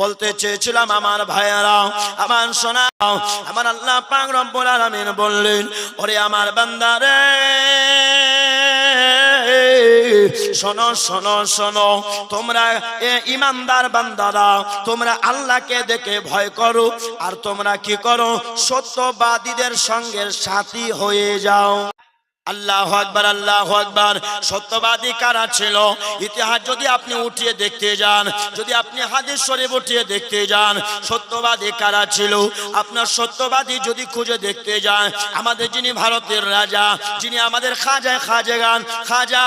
বলতে চেয়েছিলাম, আমার ভাইয়েরা, আমার সোনা আমার আল্লাহ পাক রব্বুল আলামিন বললেন, ওরে আমার বান্দারে শোনো শোনো শোনো, তোমরা ইমানদার বান্দারা, তোমরা আল্লাহকে দেখে ভয় করো, আর তোমরা কি করো, সত্যবাদীদের সঙ্গে সাথী হয়ে যাও। আল্লাহ আকবার আল্লাহ আকবার। সত্যবাদী কারা ছিল? ইতিহাস যদি আপনি উঠিয়ে দেখতে যান, যদি আপনি হাদিস শরীফ উঠিয়ে দেখতে যান, সত্যবাদী কারা ছিল? আপনার সত্যবাদী যদি খুঁজে দেখতে যান, আমাদের যিনি ভারতের রাজা, যিনি আমাদের খাজা খাজায় খাজেগান খাজা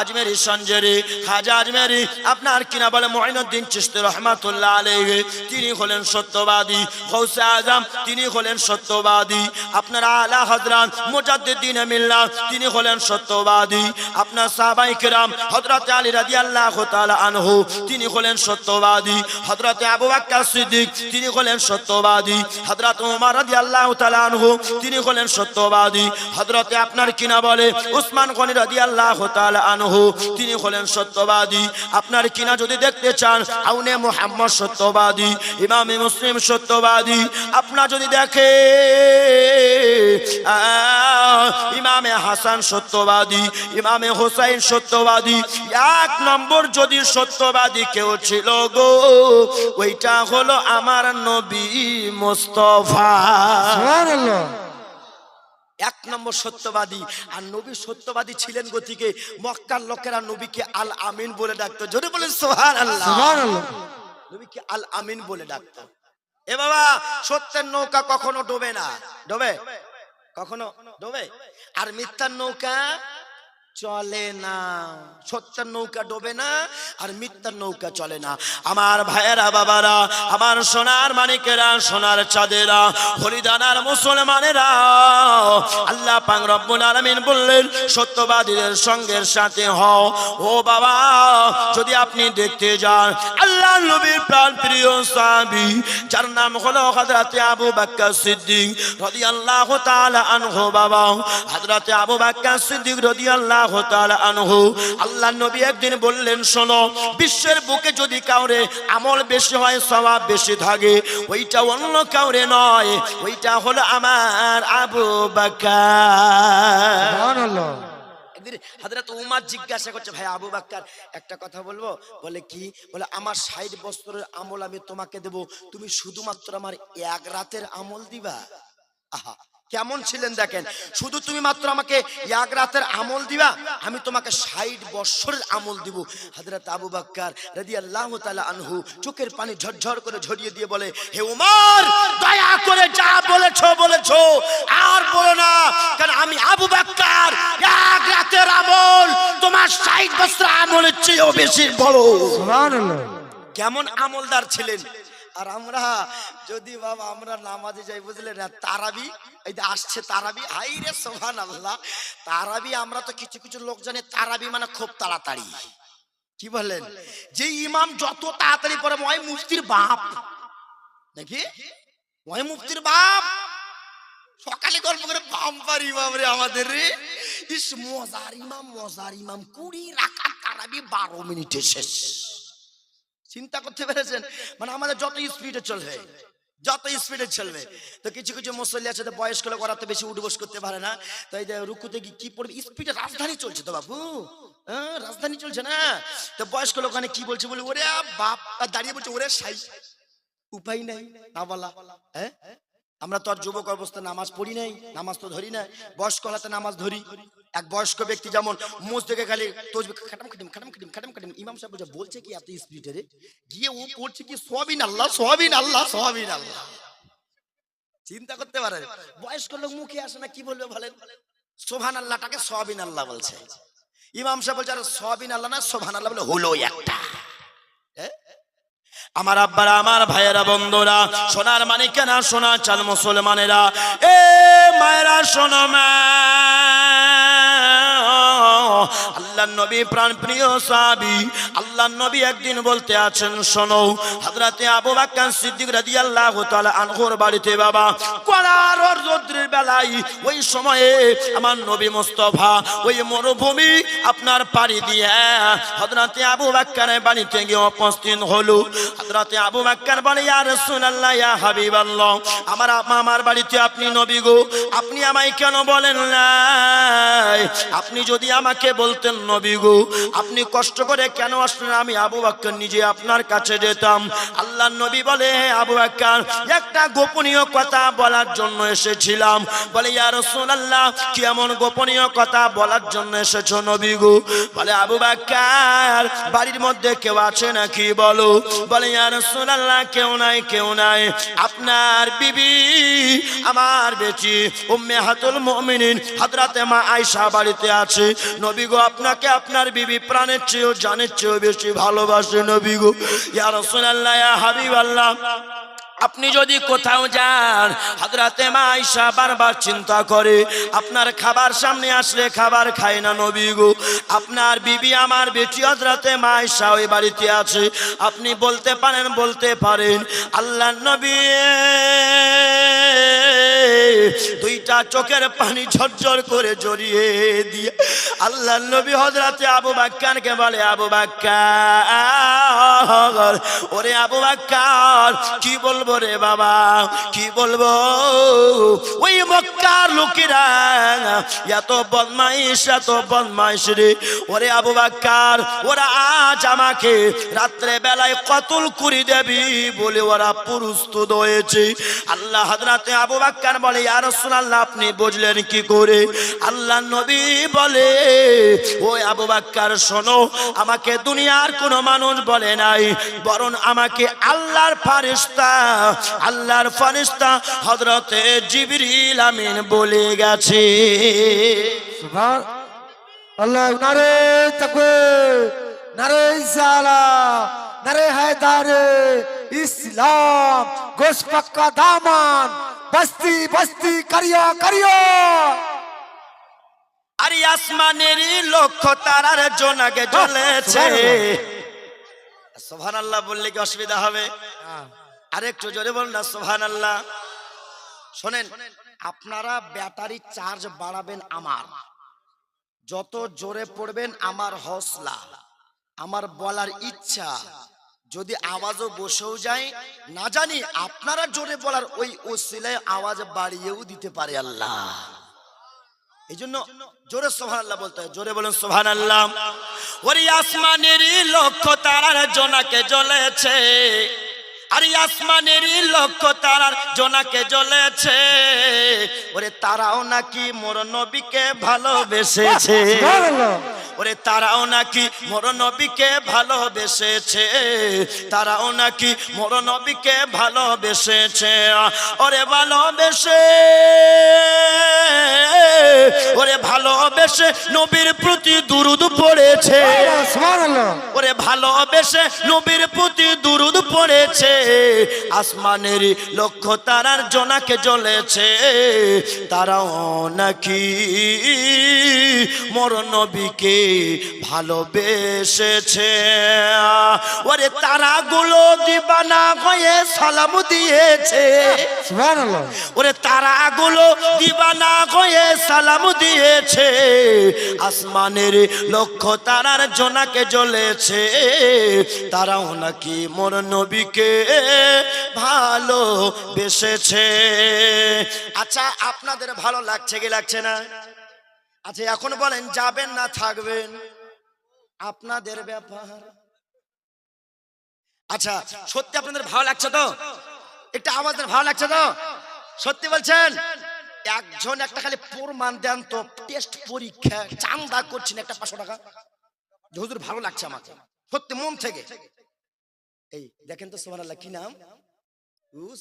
আজমেরি সঞ্জেরি খাজা আজমেরি আপনার কিনা বলে মঈনুদ্দিন চিশতি রহমাতুল্লাহ আলাইহি, তিনি হলেন সত্যবাদী। গৌসে আজম, তিনি হলেন সত্যবাদী। আপনার আলা হযরত মুজাদ্দিদিন মিল্লাত তিনি হলেন সত্যবাদী। আপনার সাহাবাই কিরাম, হযরত আলী রাদিয়াল্লাহু তাআলা আনহু, তিনি হলেন সত্যবাদী। হযরত আবু বকর সিদ্দিক, তিনি হলেন সত্যবাদী। হযরত ওমর রাদিয়াল্লাহু তাআলা আনহু, তিনি হলেন সত্যবাদী। হযরত আপনার কিনা বলে, উসমান গনি রাদিয়াল্লাহু তাআলা আনহু, তিনি হলেন সত্যবাদী। আপনার কিনা যদি দেখতে চান, আউনে মুহাম্মদ সত্যবাদী, ইমামে মুসলিম সত্যবাদী। আপনার যদি দেখে ইমামে হাসান সত্যবাদী ইমামে হোসাইন সত্যবাদী এক নম্বর যদি সত্যবাদী কেউ ছিল গো ওইটা হলো আমার নবী মোস্তফা। এক নম্বর সত্যবাদী আর নবী সত্যবাদী ছিলেন গতিকে মক্কার লোকেরা নবীকে আল আমিন বলে ডাকতো। যদি বলেন সোহান আল্লাহ নবীকে আল আমিন বলে ডাকতো। এ বাবা সত্যের নৌকা কখনো ডোবে না। ডোবে? কখনো? ডোবে? আর মিথ্যার নৌকা চলে না। সত্যের নৌকা ডোবে না আর মিথ্যার নৌকা চলে না। আমার ভাইয়েরা, বাবারা, আমার সোনার মানিকেরা, সোনার চাঁদেরা, হরিদানার মুসলমানেরা, আল্লাহ পাক রব্বুল আলামিন বললেন, সত্যবাদীদের সঙ্গের সাথে হও। ও বাবা, যদি আপনি দেখতে যান আল্লাহ নবীর প্রাণ প্রিয় সাহাবী, যার নাম হলো হযরতে আবু বকর সিদ্দিক রাদিয়াল্লাহু তাআলা আনহু, বাবা, হযরতে আবু বকর সিদ্দিক রাদিয়াল্লাহু তাআলা আনহু। আল্লাহ নবী একদিন বললেন শোনো বিশ্বের বুকে যদি কাউরে আমল বেশি হয় সওয়াব বেশি থাকে ওইটা অন্য কাউরে নয় ওইটা হলো আমার আবু বকর। সুবহানাল্লাহ। হাজরত উমার জিজ্ঞাসা করছে ভাই আবু বাক্কার একটা কথা বলব? বলে কি? বলে আমার ষাট বছরের আমল আমি তোমাকে দেব তুমি শুধুমাত্র আমার এক রাতের আমল দিবা? আহা কেমন ছিলেন দেখেন? শুধু তুমি মাত্র আমাকে এক রাতের আমল দিবা আমি তোমাকে ষাট বছরের আমল দিব। হাজরত আবু বাক্কার রাদি আল্লাহ আনহু চোখের পানি ঝরঝর করে ঝরিয়ে দিয়ে বলে হে উমর দয়া করে যা বলেছ বলেছ। আর বলো না কারণ আমি আবু বাক্কার এক রাতের আমল তোমার ষাট বছর আমলের চেয়েও বেশি বড়। কেমন আমলদার ছিলেন? আর আমরা যদি বাবা আমরা নামাজে যাই বুঝলেন না? তারাবি, এই যে আসছে তারাবি হাই রে সোহান আল্লাহ তারাবি, আমরা তো কিছু কিছু লোক জানে, তারাবি মানে খুব তাড়াতাড়ি। কি বললেন যে ইমাম যত তাড়াতাড়ি পড়ে ময় মুফতির বাপ। নাকি? ময় মুফতির বাপ। সকালে গল্প করে, বাম্পার ইমাম রে আমাদের রে। ইস, মজার ইমাম মজার ইমাম। কুড়ি রাখা তারাবি বারো মিনিটে শেষ। চিন্তা করতে পেরেছেন? মানে আমাদের যত স্পিডে চলবে, যত স্পিডে চলবে। তো কিছু কিছু মুসল্লি আছে, তো বয়স্ক লোক, ওরা তো বেশি উঠবস করতে পারে না। তাই যে রুকুতে কি কি পড়বে? স্পিডে রাজধানী চলছে তো বাবু। হ্যাঁ রাজধানী চলছে না? তো বয়স্ক লোক কি বলছে বলে, ওরে বাপ দাঁড়িয়ে বলছে, ওরে সাই উপায় নাই, না বলা। হ্যাঁ? আমরা তো আর যুবক অবস্থায় নামাজ পড়ি নাই নামাজ তো ধরি না বয়স্ক হলাতে নামাজ ধরি। এক বয়স্ক ব্যক্তি যেমন মুজ থেকে খালি খাটাম খাটিম খাটাম খাটিম খাটাম খাটিম ইমাম সাহেব বলছে, কি এত স্পিডে রে গিয়ে ও পড়ছে কি সোয়াবিন আল্লাহ সোয়াবিন আল্লাহ সোয়াবিন আল্লাহ। চিন্তা করতে পারে বয়স্ক লোক মুখে আসে না কি বলবে বলেন? সোভান আল্লাহটাকে সোয়াবিন আল্লাহ বলছে। ইমাম সাহেব বলছে আর সোয়াবিন আল্লাহ না সোভান আল্লাহ বলে হলো একটা। হ্যাঁ? আমার আব্বারা, আমার ভাইয়েরা, বন্ধুরা, সোনার মানে কেনা সোনা চাল মুসলমানেরা। এ মায়েরা সোনা মা। আল্লাহ নবী প্রাণ প্রিয় সাবি আল্লাহ আল্লাহ নবী একদিন বলতে আছেন, শোনো, হযরতে আবু বকর সিদ্দিক রাদিয়াল্লাহু তাআলা আনহুর বাড়িতে বাবা কড়ার রৌদ্রের বেলায় ওই সময়ে আমার নবী মুস্তাফা, ওই মরুভূমি আপনার পাড়ি দিয়ে হযরতে আবু বকরের বাড়িতে গিয়ে উপস্থিত হলো। হযরতে আবু বকর বলে, ইয়া রাসূলুল্লাহ, ইয়া হাবিবাল্লাহ, আমার আমার বাড়িতে আপনি নবী গো, আপনি আমায় কেন বলেন না আপনি যদি আমাকে বলতেন নবী গো। আপনি কষ্ট করে কেন আসলেন? আমি আবু বাক্কর নিজে আপনার কাছে যেতাম। আল্লাহ নবী বলে, "হে আবু বাক্কর, একটা গোপনীয় কথা বলার জন্য এসেছিলাম। বলে, ইয়া রাসূলুল্লাহ, কি এমন গোপনীয় কথা বলার জন্য এসেছ নবী গো? বলে, আবু বাক্কর, বাড়ির মধ্যে কেউ আছে নাকি বলো? বলে, ইয়া রাসূলুল্লাহ, কেউ নাই কেউ নাই। আপনার বিবি, আমার বেটি, উম্মে হাতুল মুমিনিন, হযরতে মা আয়েশা বাড়িতে আছে। নবী গো আপনাকে আপনার বিবি প্রাণের চেয়েও জানের চেয়েও বেশি ভালোবাসে নবী গো। ইয়া রাসূলুল্লাহ, ইয়া হাবিবাল্লাহ। আপনি যদি কোথাও যান হাজরাতে মা আয়েশা বারবার চিন্তা করে, আপনার খাবার সামনে আসলে খাবার খায় না নবী গো। আপনার বিবি, আমার বেটি হজরাতে মা আয়েশা ওই বাড়িতে আছে। আপনি বলতে পারেন বলতে পারেন, আল্লাহ নবী, দুইটা চোখের পানি ঝরঝর করে জড়িয়ে দিয়ে, আল্লাহ নবী হজরতে আবু বাক্কারকে বলে, আবু বাক্কার, ওরে আবু বাক্কার, কি বলব রে বাবা? কি বলব? ওই মক্কার লোকেরা, এত বদমাইশ এত বদমাইশ রে। ওরে আবু বাক্কার, ওরা আজ আমাকে রাত্রে বেলায় কতল করি দেবি বলে ওরা প্রস্তুত হয়েছে। আল্লাহ হাজরাতে আবু বাক্কার বলে আর আল্লাহ আপনি বুঝলেন কি করে? আল্লাহ নবী বলে ওই আবু বাক্কার, শোনো, আমাকে দুনিয়ার কোনো মানুষ বলে নাই, বরং আমাকে আল্লাহর ফারিস্তা আল্লাহর ফারিস্তা হজরতে জিবরিল আমিন বলে গেছে। আল্লাহ নারে তাকবীর নারে ইসালা নারে হায়দারে ইসলাম গোশ পাক্কা দামান বস্তি বস্তি করিয়া করিয়া। আর আসমানের লক্ষ্য তারার জোনাকে জ্বলেছে। সোহান আল্লাহ বললে কি অসুবিধা হবে? আর একটু জোরে বলুন না সোহান আল্লাহ শোনেন, আপনারা ব্যাটারি চার্জ বাড়াবেন আমার। যত জোরে পড়বেন আমার হসলা, আমার বলার ইচ্ছা। যদি আওয়াজও বসেও যায়, না জানি আপনারা জোরে বলার ওই ওসিলায় আওয়াজ বাড়িয়েও দিতে পারে আল্লাহ। এই জন্য জোরে সোহান আল্লাহ বলতে হয়, জোরে বলুন সোহান আল্লাহ ওরে আসমানের লক্ষ্য তারার জোনাকে জ্বলেছে। আর আসমানেরই আসমানের লক্ষ্য তারার জোনাকে জ্বলেছে। ওরে তারাও নাকি মোর নবীকে ভালোবেসেছে। ওরে তারাও নাকি মোর নবীকে ভালোবেসেছে? তারাও নাকি মোর নবীকে ভালোবেসেছে? ওরে ভালোবেসে ওরে ভালোবেসে নবীর প্রতি দুরুদ পড়েছে। ওরে ভালোবেসে নবীর প্রতি দুরুদ পড়েছে। আসমানের লক্ষ্য তারার জোনাকে জ্বলেছে। তারাও নাকি মোর নবীকে ভালোবেসেছে। ওরে তারাগুলো দিবানা হয়ে সালাম দিয়েছে। ওরে তারাগুলো দিবানা হয়ে সালাম দিয়েছে। আসমানের লক্ষ্য তারার জোনাকে জ্বলেছে। তারাও নাকি মোর নবীকে ভালো বেসেছে আচ্ছা আপনাদের ভালো লাগছে কি লাগছে না? আচ্ছা এখন বলেন, যাবেন না, থাকবেন? আপনাদের ব্যাপার। আচ্ছা সত্যি আপনাদের ভালো লাগছে তো? একটা আমাদের ভালো লাগছে তো? সত্যি বলছেন? একজন একটা খালি প্রমাণ দেন তো টেস্ট পরীক্ষা, চান্দা করছেন একটা পাঁচশো টাকা। হুজুর ভালো লাগছে আমাকে। সত্যি মন থেকে। এই, দেখেন তো সোহান আল্লাহ কি নাম?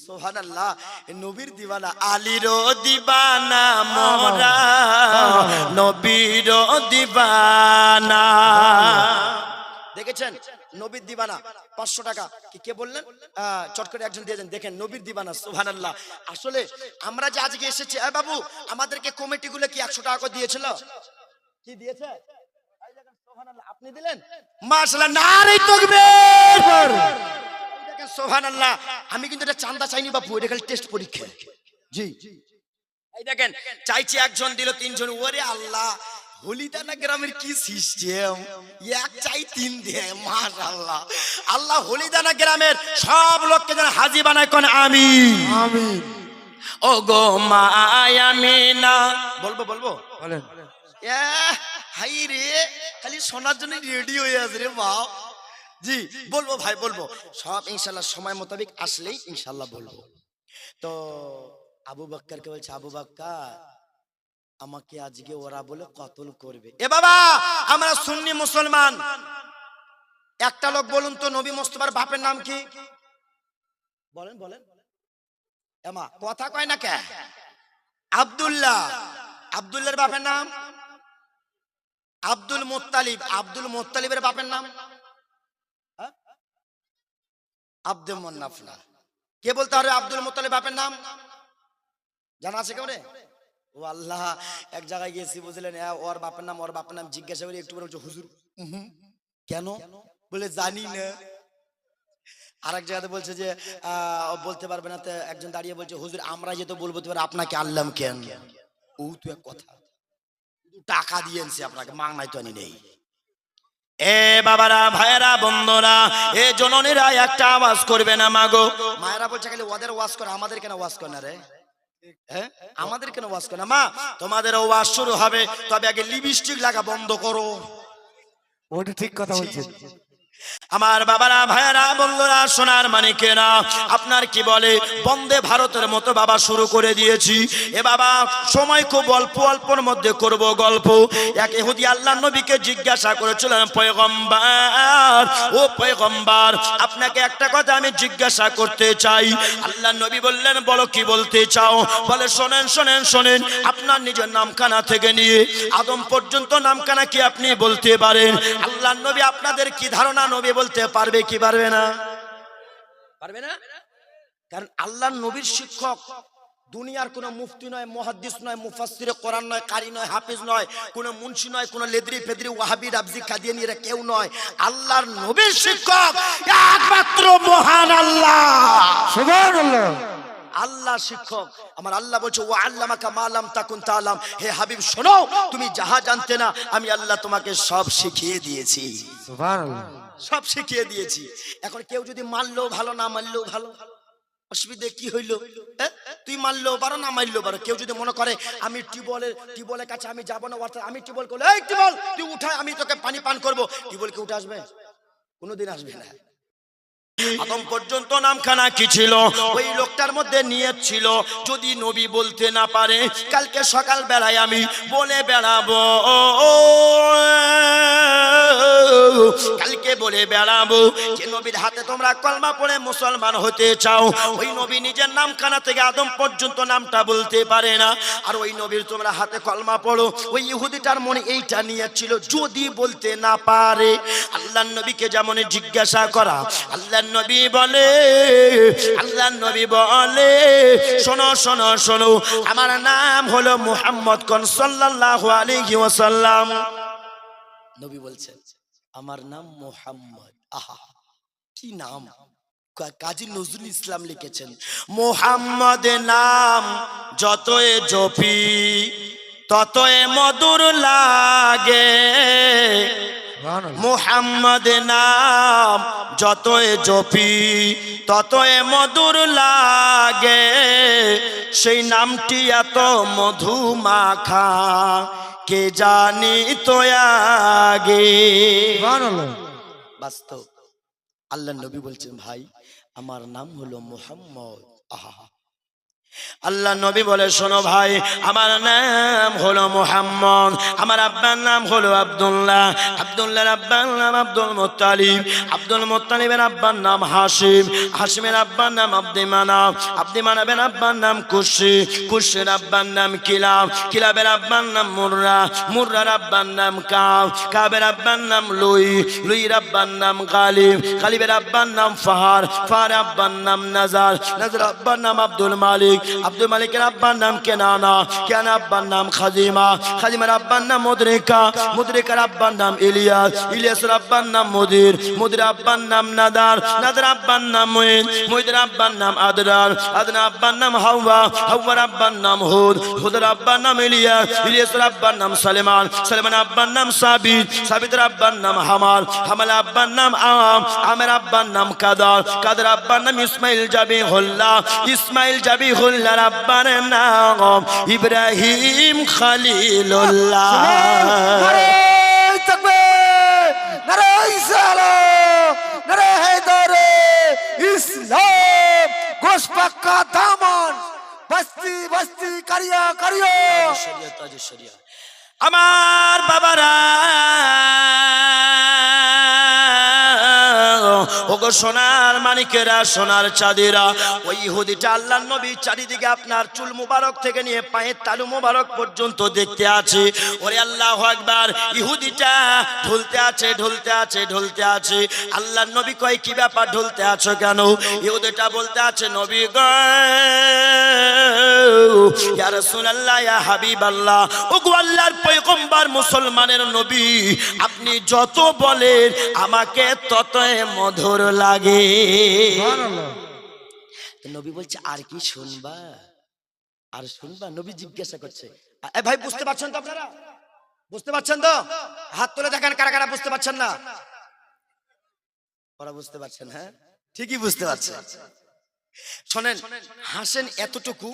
সোহান আল্লাহ নবীর দিবানা আলীর দিবানা মোরা নবীর দিবানা দেখেছেন? নবীর দিবানা পাঁচশো টাকা। কি, কে বললেন? চট করে একজন দিয়েছেন দেখেন, নবীর দিবানা সুহান আল্লাহ আসলে আমরা যে আজকে এসেছি, এ বাবু, আমাদেরকে কমিটি গুলো কি একশো টাকা দিয়েছিল? কি দিয়েছে? আপনি দিলেন? মাশাআল্লাহ, নারে তাকবীর! আমি কিন্তু এটা চান্দা চাইনি বাপু এটা খালি টেস্ট পরীক্ষা। জি। এই দেখেন চাইছি একজন দিল তিনজন ওরে আল্লাহ হলিদানা গ্রামের কি সিস্টেম এক চাই তিন দেয় মাশাআল্লাহ। আল্লাহ হলিদানা গ্রামের সব লোককে যেন হাজি বানায় কোন আমি আমিন। ও গো মায়ামিনা বলব বলব? বলেন। এহ, হাই রে খালি শোনার জন্য রেডি হয়ে আছে রে বাপ। জি, বলব ভাই, বলব। সব ইনশাল্লাহ সময় মোতাবেক আসলেই ইনশাল্লাহ বলব। তো আবু বাক্কারকে বলছে, আবু বাক্কার, আমাকে আজকে ওরা বলে কতল করবে। এ বাবা, আমরা সুন্নি মুসলমান। একটা লোক বলুন তো, নবী মোস্তফার বাপের নাম কি? বলেন বলেন। এমা কথা কয় না কে? আব্দুল্লাহ। আব্দুল্লাহর বাপের নাম? আব্দুল মোত্তালিব। আব্দুল মোত্তালিবের বাপের নাম? আব্দুল মন্নাফ না কে বলতে পারবে আব্দুল মোত্তালিব বাপের নাম? জানা আছে রে? ও আল্লাহ এক জায়গায় গিয়েছি বুঝলেন ওর বাপের নাম ওর বাপের নাম জিজ্ঞাসা করি একটু বলে বলছে, হুজুর কেন? বলে জানি না। আরেক জায়গাতে বলছে যে আহ, বলতে পারবে না তো একজন দাঁড়িয়ে বলছে হুজুর আমরা যেহেতু বলব তো আপনাকে আনলাম কেন? ও তুই এক কথা। টাকা দিয়ে আনছি আপনাকে মাংনাই তো আনি নেই। এ বাবারা ভাইয়েরা বন্ধুরা এ জননীরা একটা আওয়াজ করবে না মাগো মায়েরা বলছে খালি ওদের ওয়াজ করে আমাদের কেন ওয়াজ করে না রে? হ্যাঁ আমাদের কেন ওয়াজ করে না? মা তোমাদের ওয়াজ শুরু হবে তবে আগে লিপস্টিক লাগা বন্ধ করো। ওটা ঠিক কথা বলছেন। আমার বাবারা, ভাইয়েরা, বন্ধুরা, সোনার মানিকেরা আপনার কি বলে, বন্দে ভারতের মতো বাবা শুরু করে দিয়েছি। এ বাবা, সময় খুব অল্প, অল্পর মধ্যে করব গল্প। এক ইহুদি আল্লাহ নবীকে জিজ্ঞাসা করেছিলেন, পয়গম্বর, ও পয়গম্বর, আপনাকে একটা কথা আমি জিজ্ঞাসা করতে চাই। আল্লাহ নবী বললেন, বলো, কি বলতে চাও? বলে, শোনেন শোনেন শোনেন, আপনার নিজের নামখানা থেকে নিয়ে, আদম পর্যন্ত নামখানা কি আপনি বলতে পারেন? আল্লাহ নবী, আপনাদের কি ধারণা, নবী বলতে পারবে কি পারবে না? পারবে না? কারণ আল্লাহ নবীর শিক্ষক দুনিয়ার কোনো মুফতি নয় মহাদিস নয় মুফাসির কোরআন নয় কারি নয় হাফিজ নয় কোনো মুন্সি নয় কোনো লেদরি ফেদরি ওয়াহাবি রাবজি কাদিয়ানি এরা কেউ নয়। আল্লাহর নবীর শিক্ষক একমাত্র মহান আল্লাহ। সুবহানাল্লাহ। আল্লাহ শিক্ষক। আমার আল্লাহ বলছে ও আল্লামাকা মালাম তাকুন তালাম হে হাবিব শোনো তুমি যাহা জানতে না আমি আল্লাহ তোমাকে সব শিখিয়ে দিয়েছি। সব শিখিয়ে দিয়েছি। এখন কেউ যদি মানলেও ভালো না মানলেও ভালো অসুবিধে কি হইল? এ? তুই মানলেও পারো না মানলেও পারো? কেউ যদি মনে করে আমি টিবলের টিবলের কাছে আমি যাব না অর্থাৎ আমি টিবল করলে এই টিবল তুই উঠায় আমি তোকে পানি পান করব। টিবল কি উঠে আসবে? কোনোদিন আসবে না। আদম পর্যন্ত নামখানা কি ছিল? ওই লোকটার মধ্যে নিয়ত ছিল, যদি নবী বলতে না পারে, কালকে সকাল বেলায় আমি বলে বেড়াবো। কালকে বলে বেড়াবো। যে নবীর হাতে তোমরা কলমা পড়ে মুসলমান হতে চাও, ওই নবী নিজের নামখানা থেকে আদম পর্যন্ত নামটা বলতে পারে না। আর ওই নবীর তোমরা হাতে কলমা পড়ো, ওই ইহুদিটার মনে এইটা নিয়ে ছিল, যদি বলতে না পারে। আল্লাহ নবীকে যেমন জিজ্ঞাসা করা আল্লাহ নবী বলে আল্লাহ নবী বলে, শোনো শোনো শোনো, আমার নাম হলো মুহাম্মদ কোন সাল্লাল্লাহু আলাইহি ওয়াসাল্লাম। নবী বলছেন আমার নাম মোহাম্মদ। আহা, কি নাম? কাজী নজরুল ইসলাম লিখেছেন, মোহাম্মদ নাম যতই জপি, ততই মধুর লাগে। মোহাম্মদ নাম যতই জপি ততই মধুর লাগে। সেই নামটি এত মধু মাখা কে জানি তো আগে। বাস্তব। আল্লাহ নবী বলছেন ভাই আমার নাম হলো মোহাম্মদ। আহা আল্লাহ নবী বলে শোনো ভাই আমার নাম হলো মোহাম্মদ আমার আব্বার নাম হলো আব্দুল্লাহ আব্দুল্লাহর আব্বার নাম আব্দুল মোত্তালিব আব্দুল মোত্তালিবের আব্বার নাম হাসিম হাসিমের আব্বার নাম আব্দি মানাব আব্দি মানাবের আব্বার নাম কুশি কুশির আব্বার নাম কিলাব কিলাবের আব্বার নাম মুর্রা মুর্রার আব্বার নাম কাব কাবের আব্বার নাম লুই লুইর আব্বার নাম গালিব গালিবের আব্বার নাম ফাহার ফাহার আব্বার নাম নাজার নাজার আব্বার নাম আব্দুল মালিক আব্দুল মালিকের আব্বার নাম কেনানা কেন আব্বার নাম খাজিমা খাজিমার আব্বার নাম মুদ্রিকা মুদ্রিকার আব্বার নাম ইলিয়াস ইলিয়াসের আব্বার নাম মুদির মুদির আব্বার নাম নাদার নাদার আব্বার নাম মুইন মুইদের আব্বার নাম আদরার আদনার আব্বার নাম হাওয়া হাওয়ার আব্বার নাম হুদ হুদের আব্বার নাম ইলিয়াস ইলিয়াসের আব্বার নাম সালেমান সালেমান আব্বার নাম সাবিত সাবিতের আব্বার নাম হামাল হামাল আব্বার নাম আম আমের আব্বার নাম কাদার কাদের আব্বার নাম ইসমাইল জাবি হল্লা ইসমাইল জাবি হল্লার আব্বার নাম ইব্রাহিম খালিলুল্লাহ। নারে তাকবীর নারে ইসলাম নারে হায়দারে ইসলাম। গোশ পাক্কা দামন বস্তি বস্তি করিয়া করিয়া। আমার বাবারা ওগো সোনার মানিকেরা, সোনার চাঁদেরা। ওই ইহুদিটা আল্লাহ নবী চারিদিকে আপনার চুল মুবারক থেকে নিয়ে পায়ের তালু মুবারক পর্যন্ত দেখতে আছে। ওরে আল্লাহ একবার ইহুদিটা ঢুলতে আছে ঢুলতে আছে ঢুলতে আছে। আল্লাহ নবী কয়, কি ব্যাপার ঢুলতে আছো কেন? ইহুদিটা বলতে আছে, নবী গ রাসূলুল্লাহ, ইয়া হাবিবাল্লাহ, ওগো আল্লাহর পয়গম্বর মুসলমানের নবী, আপনি যত বলেন, আমাকে ততই মধুর লাগে। নবী বলছে আর কি শুনবা? আর শুনবা? নবী জিজ্ঞাসা করছে এ ভাই বুঝতে পারছেন তো আপনারা? বুঝতে পারছেন তো? হাত তুলে দেখেন কারা কারা বুঝতে পারছেন না? ওরা বুঝতে পারছেন হ্যাঁ? ঠিকই বুঝতে পারছেন শোনেন হাসেন এতটুকু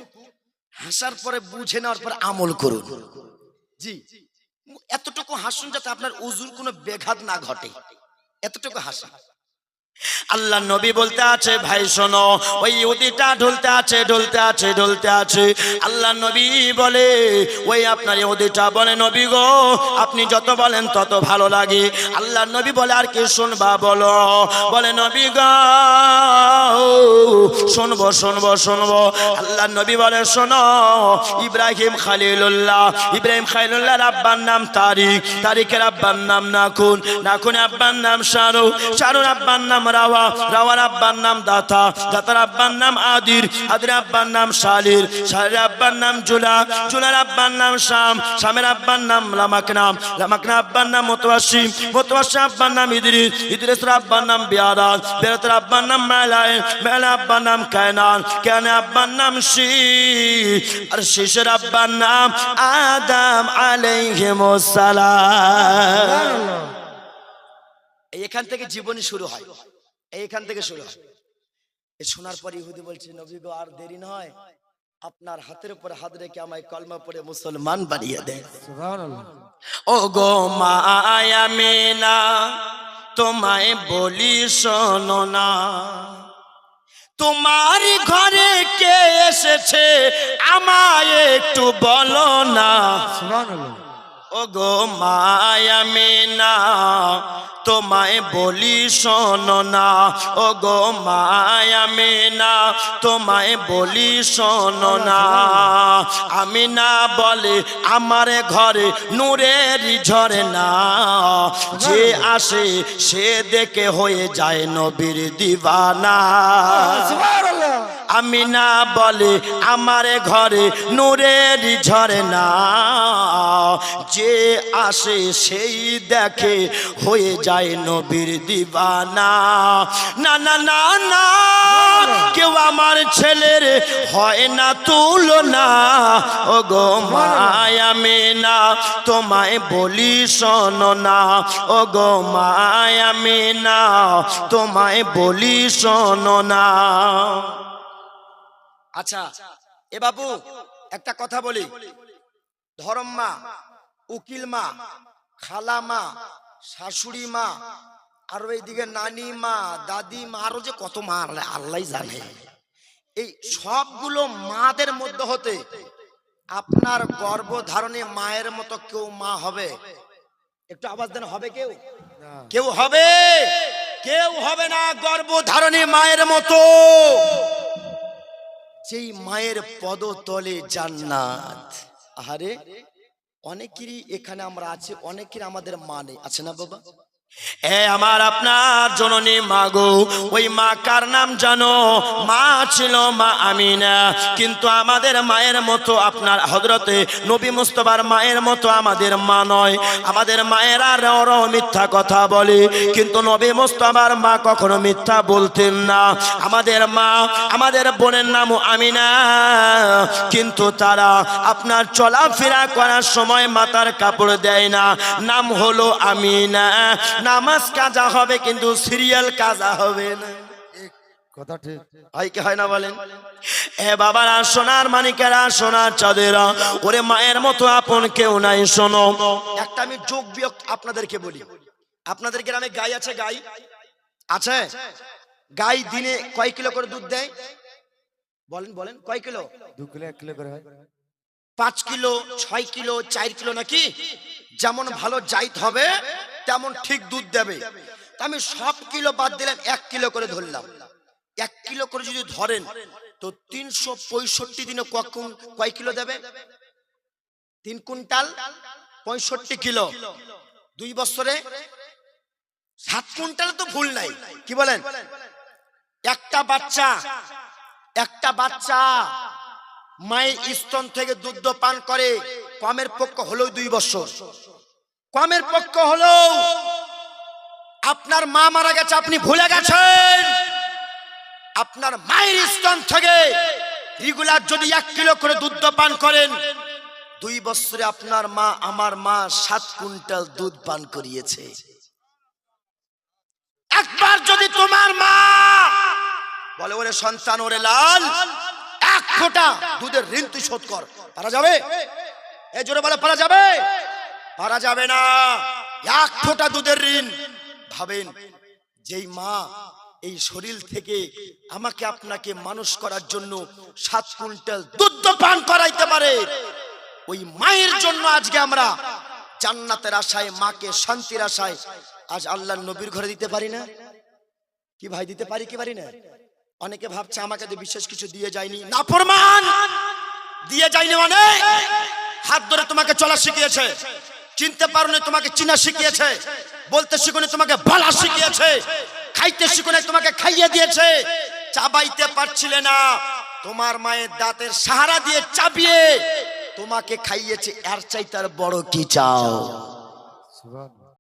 হাসার পরে বুঝে নেওয়ার পর আমল করুন। জি। এতটুকু হাসুন যাতে আপনার উজুর কোনো বেঘাত না ঘটে। এতটুকু হাসা আল্লাহ নবী বলতে আছে, ভাই, শোনো, ওই উদিটা ঢুলতে আছে ঢুলতে আছে ঢুলতে আছে। আল্লাহ নবী বলে, ওই আপনার উদিটা বলে, নবী গো, আপনি যত বলেন তত ভালো লাগে। আল্লাহ নবী বলে, আর কি শুনবা বলো? বলে, নবী গো, শুনব শুনব শুনব। আল্লাহ নবী বলে, শোনো, ইব্রাহিম খালিলুল্লাহ, ইব্রাহিম খালিলুল্লাহর আব্বার নাম তারিক তারিকের আব্বার নাম নাকুন নাকুন আব্বার নাম শাহরু শাহরুর আব্বার নাম রাওয়া রাওয়ার আব্বার নাম দাতা দাতার আব্বার নাম আদির আদির আব্বার নাম শালির শালির আব্বার নাম জুলা জুলার আব্বার নাম শাম শামের আব্বার নাম লামাকনা আব্বার নাম আব্বার নাম ইদ্রিস ইদ্রিসের আব্বার নাম আব্বার নাম মেলায় মেলা আব্বার নাম কায়নান কেন আব্বার নাম শি আর শিশের আব্বার নাম আদম আলাইহিমুস সালাম এখান থেকে জীবনী শুরু হয় এইখান থেকে শুরু হয়। এ শোনার পর ইহুদি বলছে নবী গো আর দেরি নয়। আপনার হাতের উপর হাত রেখে আমায় কলমা পড়ে মুসলমান বানিয়ে দেয় সুবহানাল্লাহ। ও গো মায়া মেনা তোমায় বলি শোনো না। তোমার ঘরে কে এসেছে আমায় একটু বলো না। সুবহানাল্লাহ। ও গো মায়া মেনা তোমায় বলি শোনো না। ও গো মায়া মেনা তোমায় বলি শোনো না। আমি না বলে আমার ঘরে নূরের ঝরে না যে আসে সে দেখে হয়ে যায় নবীর দিবানা। আমি না বলে আমার ঘরে নূরের ঝরে না যে আসে সেই দেখে হয়ে যায় নবীর দিবানা। না না না না, কেউ আমার ছেলের হয় না তুলনা। ও গো মায়া মেনা, তোমায় বলি শোনো না। ও গো মায়া মেনা, তোমায় বলি শোনো না। আচ্ছা এ বাবু, একটা কথা বলি। ধরম মা, উকিল মা, খালা মা শাশুড়ি মা আর ওইদিকে নানি মা দাদি মা আরও যে কত মা আল্লাহ জানে। এই সবগুলো মাদের মধ্যে হতে আপনার গর্ভধারণে মায়ের মতো কেউ মা হবে? একটু আওয়াজ দেন হবে কেউ? কেউ হবে? কেউ হবে না গর্ভধারণে মায়ের মতো। যেই মায়ের পদতলে জান্নাত। আহারে। অনেকেরই এখানে আমরা আছি অনেকের আমাদের মানে আছে না বাবা? এ আমার আপনার জননী মা গো, ওই মা কার নাম জানো? মা ছিল মা আমিনা, কিন্তু আমাদের মায়ের মতো আপনার হজরতে নবী মুস্তফার মায়ের মতো আমাদের মা নয়। আমাদের মায়েরা রও রও মিথ্যা কথা বলে, কিন্তু নবী মুস্তফার মা কখনো মিথ্যা বলতেন না। আমাদের মা, আমাদের বোনের নাম আমিনা, কিন্তু তারা আপনার চলাফেরা করার সময় মাথার কাপড় দেয় না। নাম হলো আমিনা। নামাজ কাজা হবে কিন্তু সিরিয়াল কাজা হবে না। কথা ঠিক। হয় কি হয় না বলেন? এ বাবারা সোনার মানিকেরা সোনার চাঁদেরা ওরে মায়ের মতো আপন কেউ নাই শোনো। একটা আমি যোগ বিয়োগ আপনাদেরকে বলি। আপনাদের গ্রামে গাই আছে গাই? আছে? গাই দিনে কয় কিলো করে দুধ দেয়? বলেন বলেন কয় কিলো? দু কিলো এক কিলো করে হয়। পাঁচ কিলো, ছয় কিলো, চার কিলো নাকি? যেমন ভালো জাইত হবে, তেমন ঠিক দুধ দেবে। আমি সব কিলো বাদ দিলাম, এক কিলো করে ধরলাম। এক কিলো করে যদি ধরেন, তো তিনশো পঁয়ষট্টি দিনে কখন কয় কিলো দেবে? তিন কুইন্টাল, পঁয়ষট্টি কিলো। দুই বছরে? সাত কুইন্টাল তো ভুল নাই। কি বলেন? একটা বাচ্চা একটা বাচ্চা। মায়ের স্তন থেকে দুধ পান করে, কমের পক্ষ হলেও দুই বছর। কমের পক্ষ হলেও আপনার মা মারা গেছে, আপনি ভুলে গেছেন। আপনার মায়ের স্তন থেকে রেগুলার যদি এক কিলো করে দুধ পান করেন, দুই বছরে আপনার মা, আমার মা সাত কুইন্টাল দুধ পান করিয়েছে। একবার যদি তোমার মা বলে, ওরে সন্তান, ওরে লাল ফোঁটা দুধের ঋণ তুই শোধ কর। পারা যাবে? এ জোরে বলে, পারা যাবে? পারা যাবে না। ফোঁটা দুধের ঋণ। ভাবেন, যেই মা এই শরীর থেকে আমাকে আপনাকে মানুষ করার জন্য সাত কুইন্টাল দুধ পান করাইতে পারে। ওই মায়ের জন্য আজকে আমরা জান্নাতের আশায়, মাকে শান্তির আশায়, আজ আল্লাহর নবীর ঘরে দিতে পারি না? কি ভাই, দিতে পারি কি পারি না? অনেকে ভাবছে আমাকে তো বিশেষ কিছু দিয়ে যায়নি। না, প্রমাণ! দিয়ে যায়নি অনেক হাত ধরে তোমাকে চলা শিখিয়েছে। চিনতে পারোনি তোমাকে চিনা শিখিয়েছে। বলতে শিখুনি তোমাকে বলা শিখিয়েছে। খাইতে শিখুনি তোমাকে খাইয়ে দিয়েছে। চাবাইতে পারছিলে না। তোমার মায়ের দাঁতের সাহারা দিয়ে চাবিয়ে তোমাকে খাইয়েছে। এর চাইতে আর বড় কি চাও?